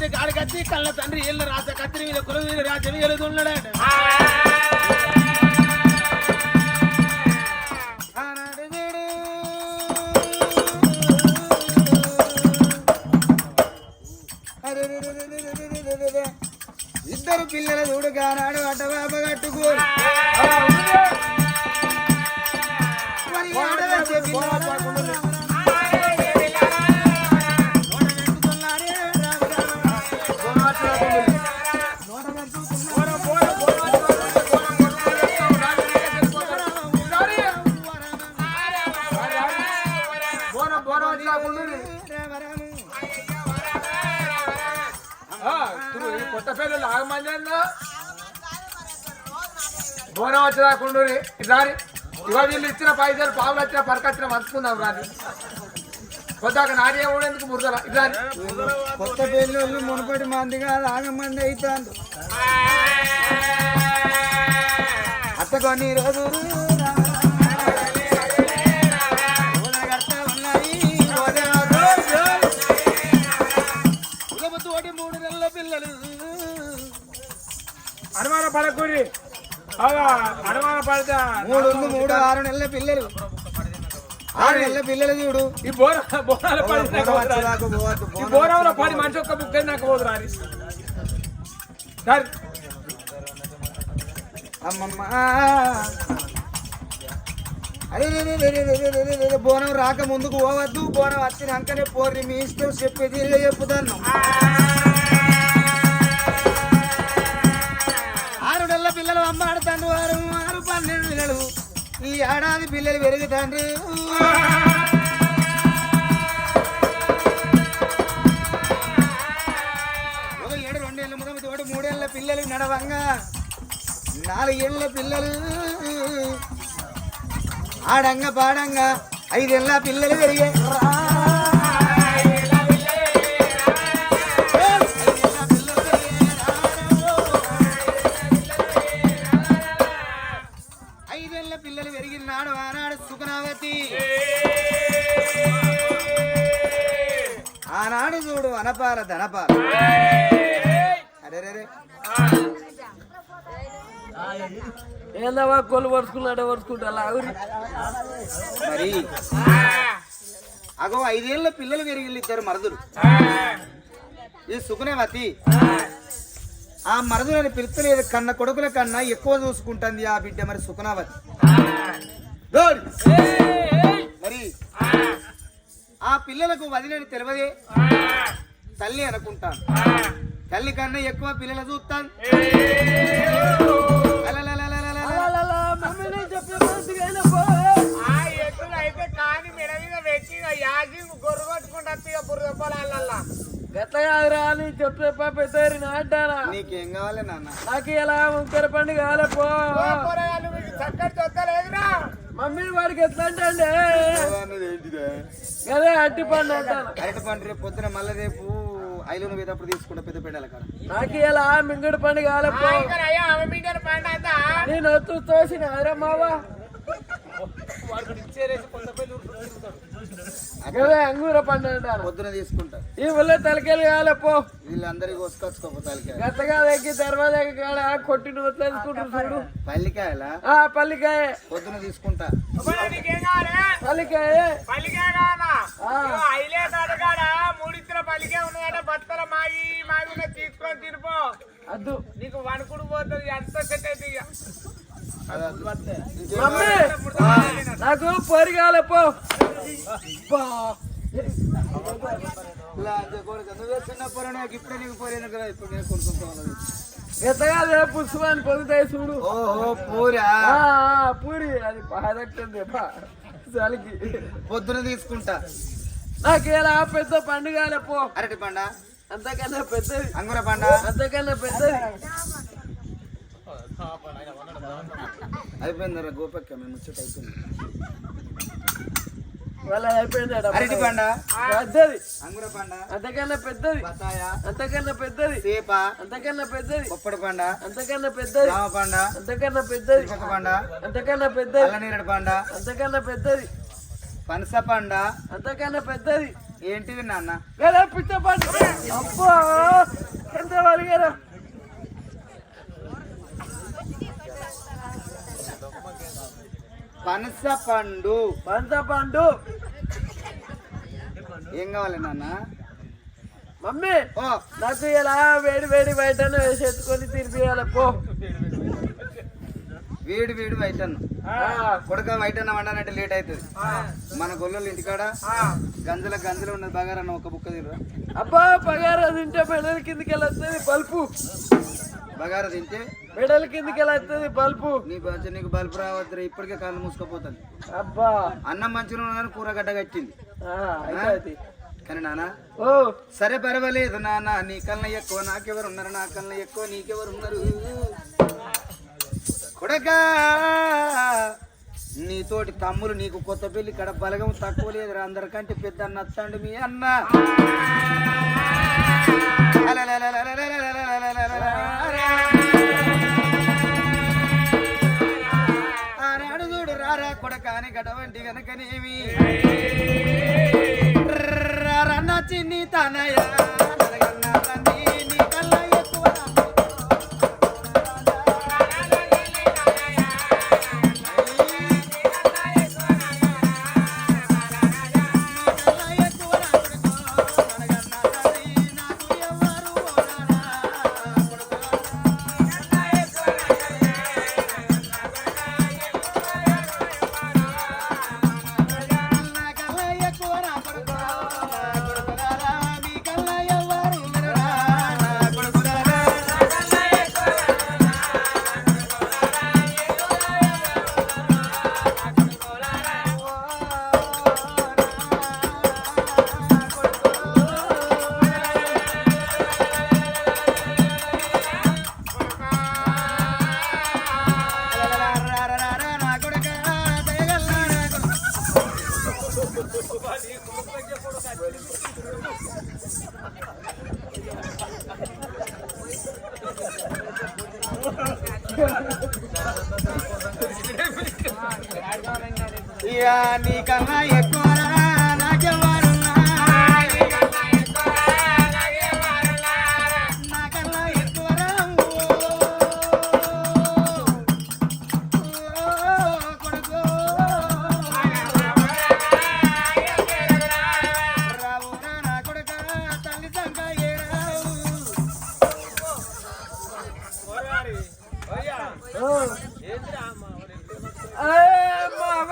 கத்திரி காடு கத்தி கள்ள தன்றி இல்ல ராச கத்திரி மீத குலவீர ராஜவி எழுதுள்ளன ఇద్దరు పిల్లల చూడు కానాడు అడ్డవాప కట్టుకోరు కొత్త పేర్లు ఆగమంది అన్నా? బోనం వచ్చి రాకుండా రాని ఇవాళ వీళ్ళు ఇచ్చిన పైసలు పావులు వచ్చిన పరకొచ్చిన మంచుకుందాం రాని కొద్దాక నాడే ఉండేందుకు మురదల? ఇదాని కొత్త పెళ్ళోళ్ళు మునుపటి మంది కాదు ఆగమంది అవుతాండు అత్త కొన్ని పడతా. మూడు మూడు ఆరు నెలల పిల్లలు. ఆరు నెలల పిల్లలు చూడు. ఈ బోర బోరాలు పడి ఈ బోరాలో పడి మనిషి ఒక్క బుక్క నాకు పోదు రాని. అమ్మమ్మ. అరే బోనం రాక ముందుకు పోవద్దు. బోనం వచ్చినాకనే పోర్రి మీ ఇష్టం చెప్పేది. చెప్పుతాను. అమ్మ వారం ఆరు పన్నెండు నెలలు ఈ ఏడాది పిల్లలు పెరుగుతాండ్రు ఒక ఏడు రెండేళ్ళ ముదమ తోడు మూడేళ్ళ పిల్లలు నడవంగా. నాలుగేళ్ళ పిల్లలు. ఆడంగా పాడంగా ఐదేళ్ళ పిల్లలు పెరిగే. ధనపాల అరే రే రే. ఏందవా కొలు పరుచుకున్నాడు పరుచుకుంటా లాగురి. మరి అగో ఐదేళ్ళ పిల్లలు పెరిగిళ్ళు ఇద్దరు మరదులు. ఈ సుగుణవతి ఆ మరదులని పిలుస్తలేదు కన్న కొడుకుల కన్నా ఎక్కువ చూసుకుంటుంది ఆ బిడ్డ మరి సుగుణవతి. దోడి. మరి ఆ పిల్లలకు వదిలేని తెలియదే? తల్లి అనుకుంటాను. తల్లి కన్నా ఎక్కువ పిల్లలు చూస్తాను. అని నీకేం కావాలి నాన్న నాకు ఇలా ముంకర పండు మమ్మీ వాడికి ఎట్లా అంటే అదే అట్టి పండు అరటి పండు రేపు పొద్దున మళ్ళీ రేపు ఐలోని వేదప్పుడు తీసుకుంటా పెద్ద పెండాల కాడ. నాకు ఎలా మింగడు పండు కాలప్పా నేను తోసిన అరే మావా? వాడు ఇచ్చేరేసి కొంత అంగూర పండు అంటారు. పొద్దున తీసుకుంటా ఈ వల్ల తలకాయలు కావాలి పో. వీళ్ళందరికీ కోసుకొచ్చుకోపో తలకాయలు. గతగా దగ్గర తర్వాత కాడ కొట్టి నూతలు పల్లికాయల? పల్లికాయ. పొద్దున తీసుకుంటా. పల్లికాయ. పల్లికాయ ఐలే తరగాడ పల్లికాయ తీసుకొని తినిపో. నీకు పోతుంది నాకు పొరిగాలపో చిన్నప్పుడు పో బా. నువ్వే నాకు ఇప్పుడే నీకు పోరేను కదా ఇప్పుడు నేను కొనుక్కుంటా గత్తగా అదే పుష్పాన్ని పొందుతాయి చూడు ఓహో పూరా పూరి అది బాధట్టుంది చలికి పొద్దున తీసుకుంటా నాకు ఇలా పెద్ద పండుగలే పో అరటి పండ అంతకన్నా పెద్దది అంగుర పండ అంతకన్నా పెద్దది అయిపోయింది గోపక్క మేము ముచ్చట అయిపోయింది అరటి పండ? పెద్దది. అంగుర పండ? అంతకన్నా పెద్దది. అంతకన్నా పెద్దది. సేప? అంతకన్నా పెద్దది. పొప్పడి పండ? అంతకన్నా పెద్దది. రామ పండ? అంతకన్నా పెద్దది. పండ? అంతకన్నా పెద్దది. అల్లనేరడి పండ? అంతకన్నా పెద్దది. పనస పండ? అంతకన్నా పెద్దది. ఏంటిది నాన్న? పిచ్చ పండు. అబ్బా! ఎంత వలిగారు. పనస పండు. పంచ పండు. ఏం కావాలి నాన్న? మమ్మీ ఓ నాకు ఇలా వేడి వేడి బయట వేసి ఎత్తుకొని తినిపియాలి పో. వేడి వేడి ఆ, కొడక వైటన్న వండాలంటే లేట్ అవుతుంది. మన గొల్లలు ఇంటికాడ గంజల గంజలు ఉన్నది బాగారన్న ఒక బుక్క తిరు అబ్బా పగారా తింటే మెడల కిందికి వెళ్ళొస్తుంది బల్పు. బగార తింటే మెడల కిందికి వెళ్ళొస్తుంది బల్పు నీ బ- నీకు బల్బు రావద్దు ఇప్పటికే కాళ్ళు మూసుకుపోతుంది అబ్బా. అన్నం మంచిగా ఉన్నదని కూర గడ్డ కట్టింది. కానీ నాన్న ఓ. సరే పర్వాలేదు నాన్న నీ కళ్ళ ఎక్కువ నాకెవరు ఉన్నారు? నా కళ్ళ ఎక్కువ నీకెవరు ఉన్నారు? కొడక! నీతోటి తమ్ములు నీకు కొత్త పెళ్ళి ఇక్కడ బలగం తక్కువ లేదురా. అందరికంటే పెద్ద అన్న అత్తండి మీ అన్న. రారా కొడక అని గడవంటి గనకనేమి రన్న చిన్ని తనయ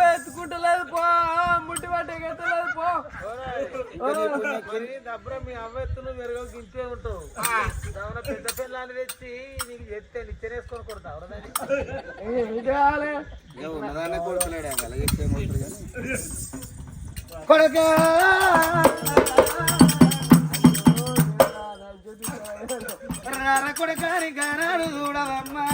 ఎత్తుకుంటలేదు పో ముట్టి పట్టి ఎత్తలేదు పో మీ మెరుగు ఉంటావు పెద్ద తెచ్చి నీకు చెప్తే ఉన్నదాన్ని అలాగే కొడుక అరకుడకాని కొడుకాని గానాడు చూడవమ్మా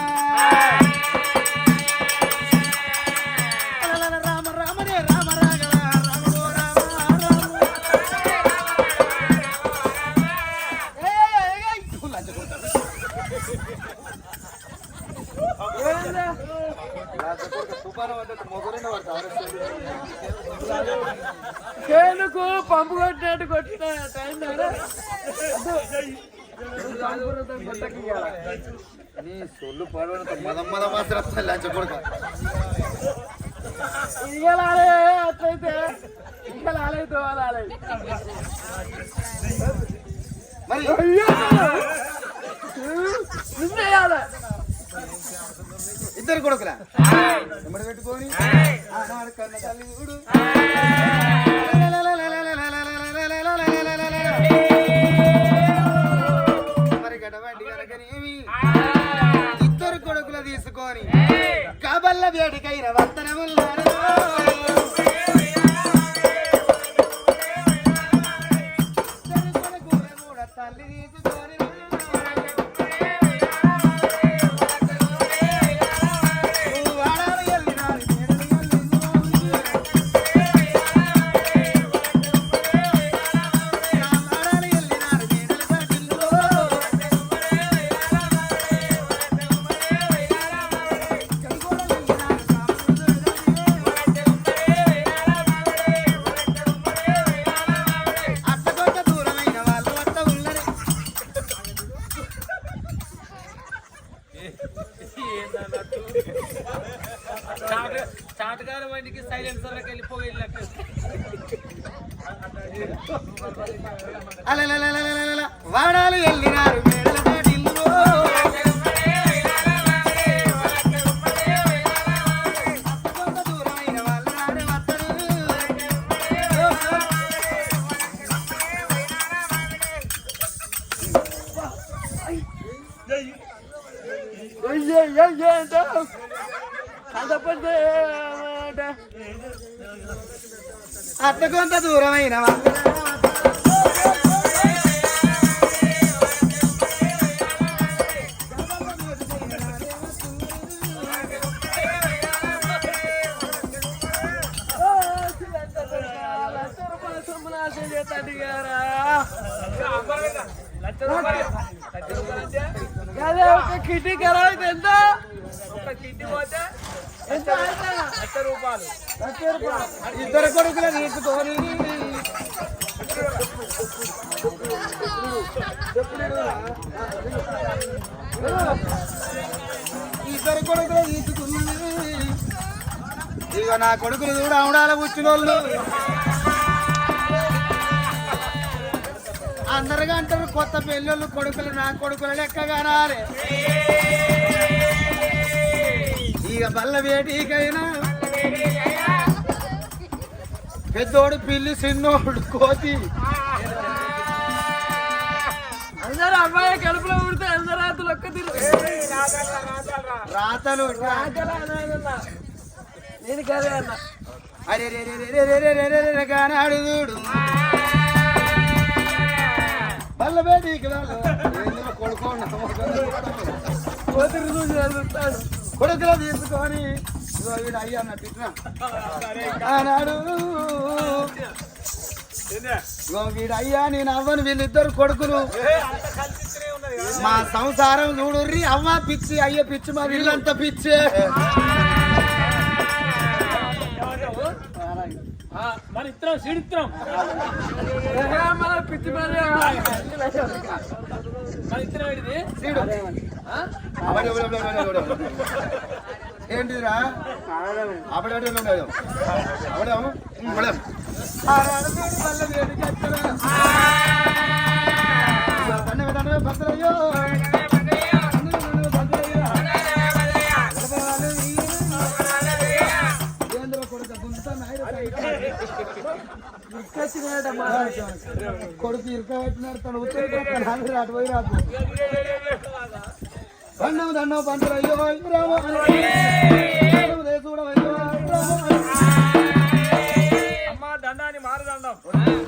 రామ రామనే రామ రాఘవ రామో రామ రామ పంపు కొట్టినట్టు కొట్టిన టైం నీ సొల్లు పడవడంతో మదం మదం మాత్రం వస్తుంది లంచ కొడుక ఇయ్యాలే అట్లయితే ఇంకా లాలే తోలాలి మరి నిన్నేయాలి ఇద్దరు కొడుకులా పెట్టుకొని కన్న తల్లి కనుకనేమి ఇద్దరు కొడుకులు తీసుకొని కబల్ల వేడికైన వర్తనముల్లారా అలా వాడాలి వెళ్ళినారు మేడం అదే ఒక కిడ్నీ ఖరాబ్ అయితే ఎంత? ఒక కిడ్నీ పోతే ఎంత ఎంత? లక్ష రూపాయలు. లక్ష రూపాయలు. ఇద్దరు కొడుకులు తీసుకొని ఇద్దరు కొడుకులు తీసుకుని ఇక నా కొడుకులు చూడ అవడాల పుచ్చినోళ్ళు అందరుగా అంటారు కొత్త పెళ్ళోళ్ళు కొడుకులు నా కొడుకులు లెక్క కానాలి ఇక బల్ల వేటికైనా పెద్దోడు పిల్లి చిన్నోడు కోతి. అందరూ అమ్మాయి కడుపులో పుడితే అందరూ రాత్రులు ఒక్క తిరు. రాతలు నేను కదే అన్న అరే రే రే రే రే రే రే రే రే రే కొడుకులో తీసుకొని వీడు అయ్యి అన్నట్టు. ఆనాడు వీడు అయ్యా నేను అవ్వను వీళ్ళిద్దరు కొడుకులు మా సంసారం చూడుర్రి అవ్వ పిచ్చి అయ్య పిచ్చి మా వీళ్ళంతా పిచ్చే మన ఇత్తనం సీడిత్తనం మన పిచ్చి మన ఇత్తనం ఏంటిది? సీడు. ఏంటిదిరా? అప్పుడే ఉండదు అవడం అవడం పల్లె భక్తులయ్యో. కొడుకు ఇరుకబెట్టినారు తను ఉత్తర అటు పోయి రాదు దండం దండం పంటలు అయ్యో అమ్మ దండాన్ని మారు దండం.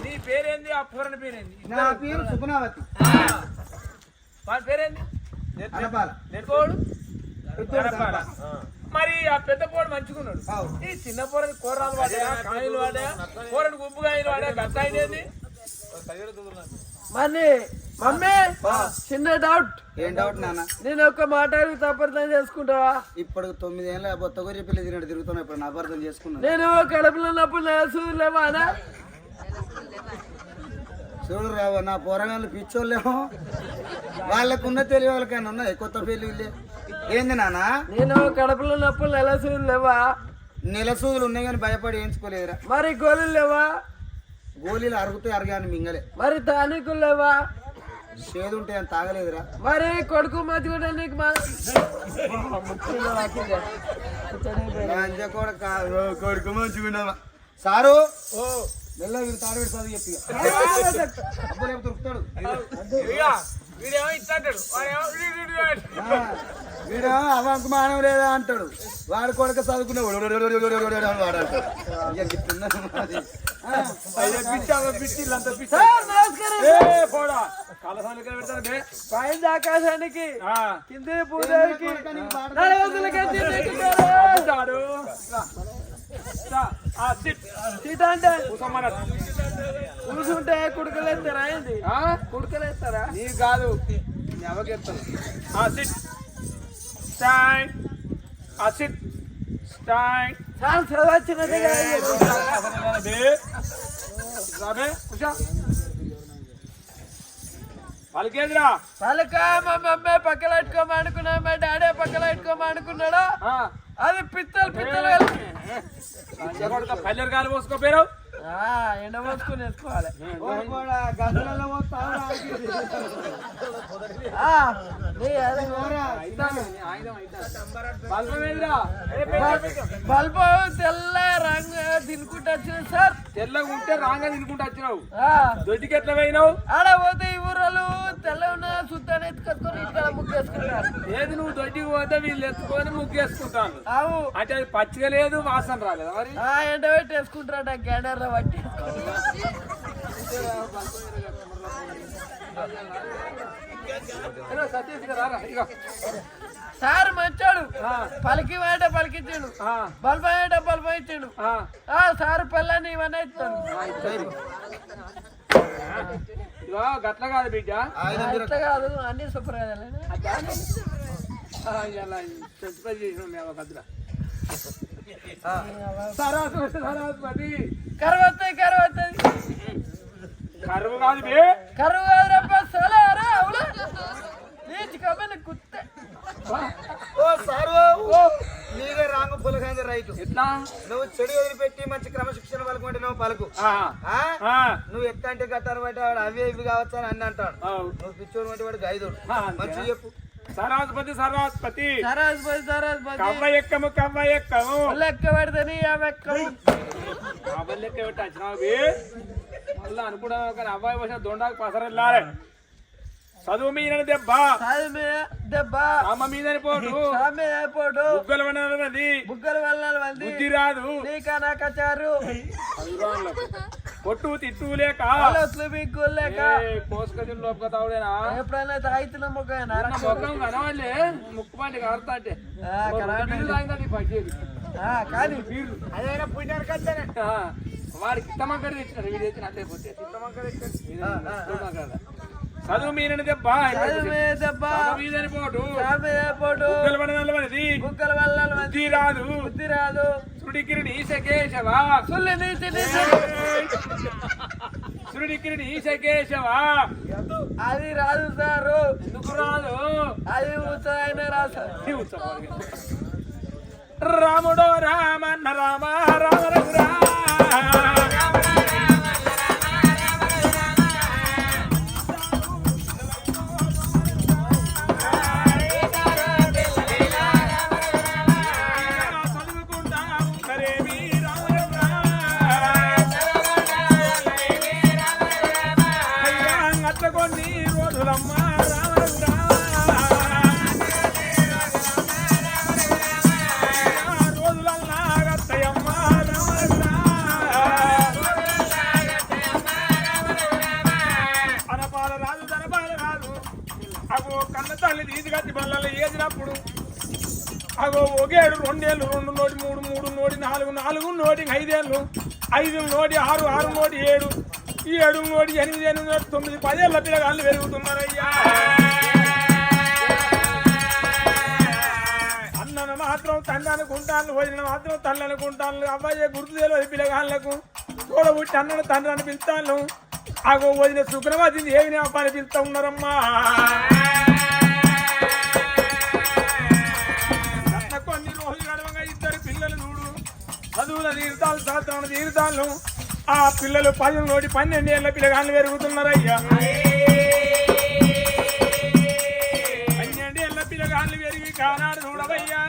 నీ పేరేంది? ఆ పూరని పేరేంది? నా పేరు సుగుణావతి. వాడి పేరేంది? గడపాల. మరి ఆ పెద్ద పోడు మంచుకున్నాడు. ఈ చిన్న పోరని కూరలు వాడా కాయలు వాడా కూరని గుప్పు కాయలు వాడా గట్ట అయినది. మరి మమ్మీ చిన్న డౌట్ ఏం డౌట్ నాన్న? నేను ఒక్క మాట అడిగి తప్పర్థం చేసుకుంటావా? ఇప్పుడు తొమ్మిది ఏళ్ళ బొత్త గొర్రె పిల్లి తినట్టు తిరుగుతున్నా ఇప్పుడు నా అపార్థం చేసుకున్నాను. నేను కడుపులో ఉన్నప్పుడు నా చూడలేవానా చూడు రావు నా పోరగాళ్ళు పిచ్చోళ్ళేమో. వాళ్ళకున్న తెలివి వాళ్ళకైనా ఉన్నాయి? కొత్త పెళ్ళి వీళ్ళే. ఏంది నాన్న నేను కడుపులో ఉన్నప్పుడు నెల చూడలేవా నెల సూదులు ఉన్నాయి కానీ భయపడి వేయించుకోలేదురా మరి గోళీలు లేవా? గోళీలు అరుగుతే అరగాని మింగలే. మరి తానికులు లేవా? చేదు ఉంటే అని తాగలేదురా. మరి కొడుకు మధ్య నీకు మా లంజ కొడుక, ఓ కొడుకు మంచిగున్నావా సారు! మెల్ల వీడు తాడు చెప్పి. దొరుకుతాడు ఇక వీడేమో ఇస్తాడు వీడు అవంక మానం లేదా అంటాడు. వాడు కొడుక చదువుకున్నాడు పైన ఆకాశానికి కింద పూజారికి కూర్చుంటే కుడుకలేస్తారా ఎత్తారా ఏంది కుడుకలు ఎత్తారా కాదు ఎవరికి ఎత్తాను. స్టాండ్ అసిత్ స్టాండ్ సార్ చదవచ్చినది పలికేదిరా? పలక మా మమ్మీ పక్కన పెట్టుకోమనుకున్నా మా డాడీ పక్కన పెట్టుకోమనుకున్నాడా అది పిత్తలు పిత్తలు. పల్లెరు కాలు పోసుకోపోయారు ఎండ పోసుకొని వేసుకోవాలి. బల్బు తెల్ల రంగు తినుకుంటూ వచ్చిన సార్. తెల్లగా ఉంటే రాంగా తినుకుంటూ వచ్చినావు. దొడ్డికి ఎట్లా పోయినావు? ఆడ పోతే ఈ ఊరోళ్ళు తెల్ల ఉన్న సుత్తాన్ని ఎత్తుకొచ్చుకొని ఇక్కడ ముగ్గేసుకుంటారు ఏది నువ్వు దొడ్డికి పోతే వీళ్ళు ఎత్తుకొని ముగ్గేసుకుంటాను అంటే అది పచ్చిగా లేదు వాసన రాలేదు మరి? ఎండ పెట్టి వేసుకుంటారట గ్యాడర్లో సార్ మంచాడు. పలికి మాట పలికిచ్చాడు. ఆ, బల్బ ఏట బల్బ ఇచ్చాడు సార్ పిల్లని ఇవన్నీ ఇస్తాడు ఇగో గట్ల కాదు బిడ్డ. అట్లా కాదు అన్ని సూపర్ కదా ఆ, ఇలా చేసినాం మేము ఒక అద్దె. సరాసరి సరాసరి కరువు వస్తాయి కరువు వస్తుంది కరువు కాదు బే. కరువు కాదు రప్ప సలారా అవునా నీచి కమ్మని కుత్తే. ఓ సారు నీవే రాంగు పులగాంది రైతు. ఎట్లా? నువ్వు చెడు వదిలిపెట్టి మంచి క్రమశిక్షణ పలుకుంటే నువ్వు పలుకు. ఆ, ఆ? ఆ, నువ్వు ఎట్లా అంటే గట్టారు బయట వాడు అవి ఇవి కావచ్చు అని అన్ని అంటాడు. నువ్వు పిచ్చోడు వంటి వాడు గైదోడు. మంచి చెప్పు. సరాజ్ పోయి సరాజ్ పోయి కవ్వ ఎక్కము కవ్వ ఎక్కము. లెక్క పెడితే ఆమె ఎక్కవు అబ్బాయి లెక్క పెట్టి వచ్చినావు మళ్ళీ అనుకున్నావు కానీ అబ్బాయి వచ్చిన దొండాకు పసరెళ్ళాలి చదువు మీద దెబ్బ. సాయి మీద దెబ్బ. అమ్మ మీదని పోటు. సామి అయిపోడు బుగ్గల వనరున్నది బుగ్గల వల్ల మంది బుద్ధి రాదు. నీకా నాకచారు కొట్టు తిట్టు లేక. ఆలోచనలు మీకు లేక. కోసుకొని లోపల తావుడేనా ఎప్పుడైనా తాగితున్న మొక్క నా ముఖం కనవాళ్ళే ముక్కు పంటి కడతా అంటే. పట్టేది కానీ బీర్లు అదైనా వస్తేనే ఆ, వాడికి ఇత్తమంకర తెచ్చినారు వీడు తెచ్చిన అట్లే పోతే. చదువు మీనని దెబ్బ. పోటు. వల్ల బుద్ధి రాదు. రాదు సుడికిరిని ఈశకేశవా సుల్లి నీతి నీతి సుడికిరిని ఈశకేశవా అది రాదు సారు. ఎందుకు రాదు? అది ఉత్సాహమైన రాదు. రాముడో రామన్న రామ రామ రఘురా ఐదు నోటి ఆరు ఆరు నోటి ఏడు. ఈ ఏడు నోటి ఎనిమిది ఎనిమిది నోటి తొమ్మిది పదేళ్ళ పిల్లగాళ్ళు పెరుగుతున్నారయ్యా. అన్నను మాత్రం తండ్రి అనుకుంటాను వదిలిన మాత్రం తల్లి అనుకుంటాను. అబ్బాయి గుర్తు తెలియదు పిల్లగాళ్ళకు. చూడబుట్టి అన్నను తండ్రి అని పిలుస్తాను. ఆగో వదిన శుక్రవాదిని ఏమి అబ్బాయి పిలుస్తా ఉన్నారమ్మా. జీవితాలు తీర్థాలు శాస్త్రం ఆ పిల్లలు పది నోటి పన్నెండు ఏళ్ళ పిల్లగాళ్ళు పెరుగుతున్నారయ్యా. పన్నెండు ఏళ్ళ పిల్లగాళ్ళు పెరిగి కానాడు చూడవయ్యా.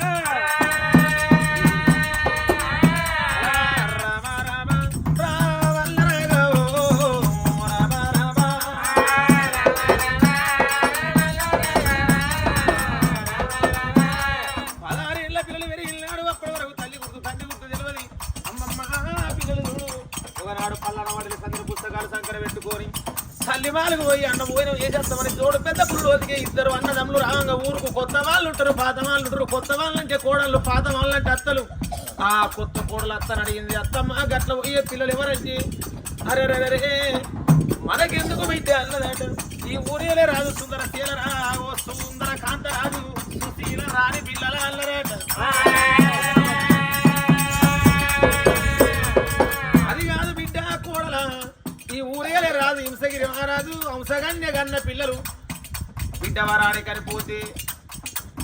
పోయి అన్న పోయిన చేసేస్తామని చేస్తామని చూడు. పెద్ద పుల్లోదికి ఇద్దరు అన్నదమ్ములు రావంగా ఊరుకు. కొత్త వాళ్ళు ఉంటారు పాత వాళ్ళు ఉంటారు. కొత్త వాళ్ళంటే కోడళ్ళు పాత వాళ్ళంటే అత్తలు. ఆ కొత్త కోడలు అత్తని అడిగింది అత్తమ్మ గట్ల పోయే పిల్లలు ఎవరండి? అరే అరే అరే మనకెందుకు బిడ్డ? అన్నదట. ఈ ఊరేలే రాదు సుందర తీలరా ఓ సుందర కాంత రాదు సుశీల రాని పిల్లల అల్లరాట. ఊరేలే హింసగిరి మహారాజు హంసగన్య గన్న పిల్లలు. బిడ్డ వరాని కనిపోతే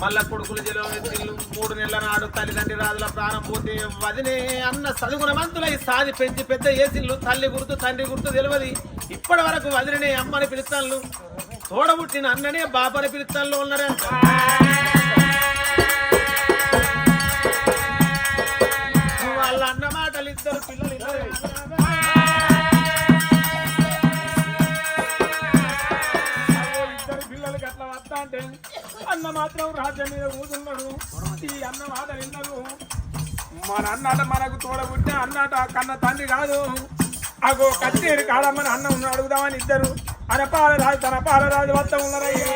మళ్ళా కొడుకులు జలో ఎత్తిళ్ళు మూడు నెలల నాడు తల్లిదండ్రి రాజుల ప్రాణం పోతే వదినే అన్న చదువుకున్న మంతులై సాది పెంచి పెద్ద ఏసిళ్ళు తల్లి గుర్తు తండ్రి గుర్తు తెలియదు ఇప్పటి వరకు వదిలినే అమ్మని పిలుస్తాను తోడబుట్టిన అన్ననే బాబని పిలుస్తాను ఉన్నారంట మాత్రం రాజ్యం మీద కూతున్నాడు ఈ అన్న మాట విన్నాడు. మన అన్నట మనకు తోడబుట్టిన అన్నట కన్న తండ్రి కాదు. అగో కచ్చేరి కాడమ్మని అన్న ఉన్నాడు అడుగుదామని ఇద్దరు. అనపాలరాజు తన పాలరాజు వద్ద ఉన్నారయ్యా.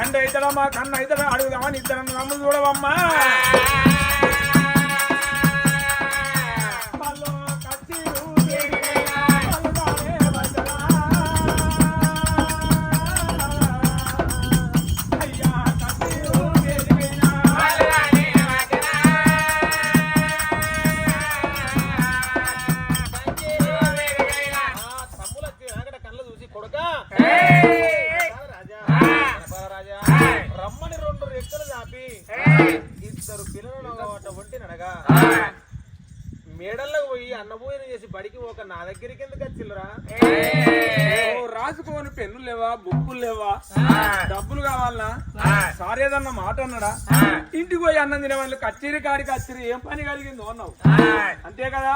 మరి తండ్రి అవుతాడా మా కన్న అవుతాడా అడుగుదామని ఇద్దరు నమ్ము చూడవమ్మా అన్నం తినేవాళ్ళు కచ్చేరి కాడికి కచ్చేరి. ఏం పని కలిగిందో అన్నావు? అంతే కదా?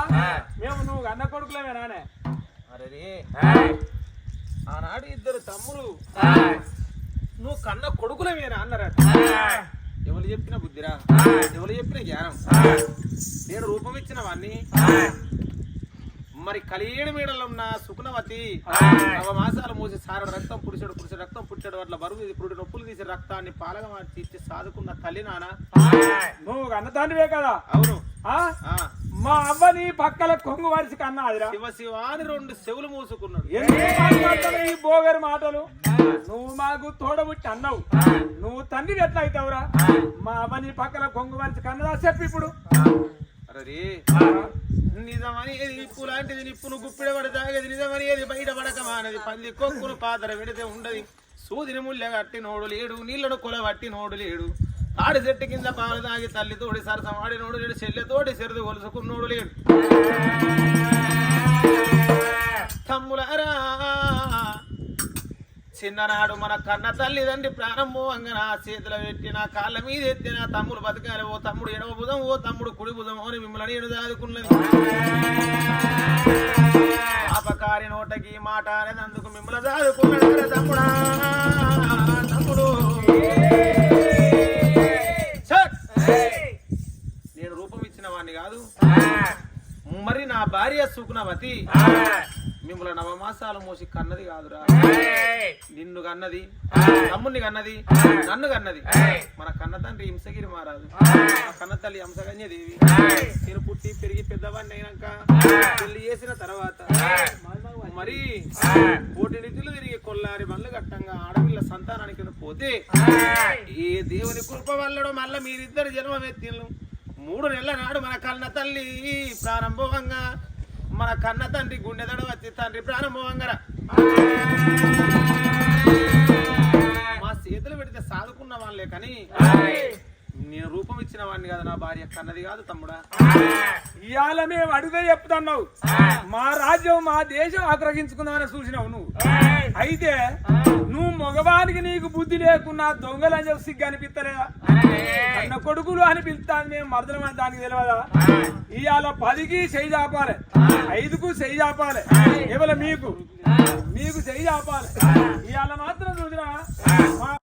మేము నువ్వు అన్న కొడుకులేమే నానే. ఆనాడు ఇద్దరు తమ్ముడు నువ్వు కన్న కొడుకులమేనా అన్నారట. ఎవరు చెప్పిన బుద్ధిరా? ఎవరు చెప్పిన జ్ఞానం? నేను రూపం ఇచ్చిన వాణ్ణి మరి కలియేడు మేడలో ఉన్న సుకునవతి నవ మాసాలు మూసి సారడు రక్తం పుడిచాడు పుడిచాడు రక్తం పుట్టాడు అట్లా బరువు ఇప్పుడు నొప్పులు తీసి రక్తాన్ని పాలగా మార్చి ఇచ్చి సాదుకున్న తల్లి నాన్న. నువ్వు అన్న తండ్రివే కదా? అవును. ఆ? ఆ. మా అవ్వని పక్కల కొంగు వరిసి కన్నాదిరా శివ శివాని రెండు చెవులు మూసుకున్నాడు. ఈ బోగరు మాటలు? నువ్వు మాకు తోడబుట్టి అన్నావు. నువ్వు తండ్రి ఎట్లా అవుతావురా మా అవ్వని పక్కల కొంగు వరిసి కన్నదా చెప్పు ఇప్పుడు. అరే నిజమని ఏది నిప్పు లాంటిది నిప్పును గుప్పిడ తాగేది నిజమని ఏది బయట పడకమానది పంది కొక్కును పాతర పెడితే ఉండదు. సూదిని ముళ్ళ కట్టి నోడు లేడు నీళ్ళను కొల పట్టి నోడు లేడు. ఆడి చెట్టు కింద పాలు తాగి తల్లి తోడి సరసం ఆడి నోడు లేడు చెల్లె తోడి కొలుసుకున్నోడు లేడు. తమ్ములారా చిన్ననాడు మన కన్న తల్లిదండ్రి ప్రారంభంగా నా చేతిలో పెట్టి నా కాళ్ళ మీద ఎత్తి నా తమ్ముడు బతకాలి ఓ తమ్ముడు ఎడవ బుధం ఓ తమ్ముడు కుడి బుధం అని మిమ్మల్ని నేను దాదుకున్నది. పాపకారి నోటకి మాట అనేది అందుకు మిమ్మల్ని దాదుకున్నాడు తమ్ముడా? తమ్ముడు! నేను రూపం ఇచ్చిన వాడిని కాదు. మరి నా భార్య సుకునవతి మిమ్మల్ని నవమాసాలు మోసి కన్నది కాదురా. నిన్ను కన్నది తమ్ముని కన్నది నన్ను కన్నది. మన కన్న తండ్రి హింసగిరి మారాదు కన్న తల్లి హంసగన్యదేవి నేను పుట్టి పెరిగి పెద్దవాడిని అయినాక పెళ్ళి చేసిన తర్వాత మరి కోటి నిధులు తిరిగి కొల్లారి బండ్లు కట్టంగా ఆడపిల్ల సంతానానికి పోతే ఏ దేవుని కృప వల్లడో మళ్ళా మీరిద్దరు జన్మమెత్తిళ్ళు మూడు నెలల నాడు మన కన్న తల్లి ప్రారంభంగా మన కన్న తండ్రి గుండె దడ వచ్చి తండ్రి ప్రారంభంగా మా చేతులు పెడితే సాదుకున్న వాళ్ళే కానీ నేను రూపం ఇచ్చిన వాడిని కదా నా భార్య కన్నది కాదు తమ్ముడా. ఇవాళ మేము అడుగే చెప్తున్నావు. మా రాజ్యం మా దేశం ఆక్రమించుకుందామని చూసినావు నువ్వు. అయితే నువ్వు మగవానికి నీకు బుద్ధి లేకున్నా దొంగలని చెప్పి సిగ్గు అనిపిస్తలేదా? అన్న కొడుకులు అని పిలుస్తాను మేము మరదలం అని దానికి తెలియదా ఇవాళ పదికి చెయ్యి చాపాలి. ఐదుకు చెయ్యి చాపాలి. ఇవాళ మీకు. మీకు చెయ్యి చాపాలి. ఇవాళ మాత్రం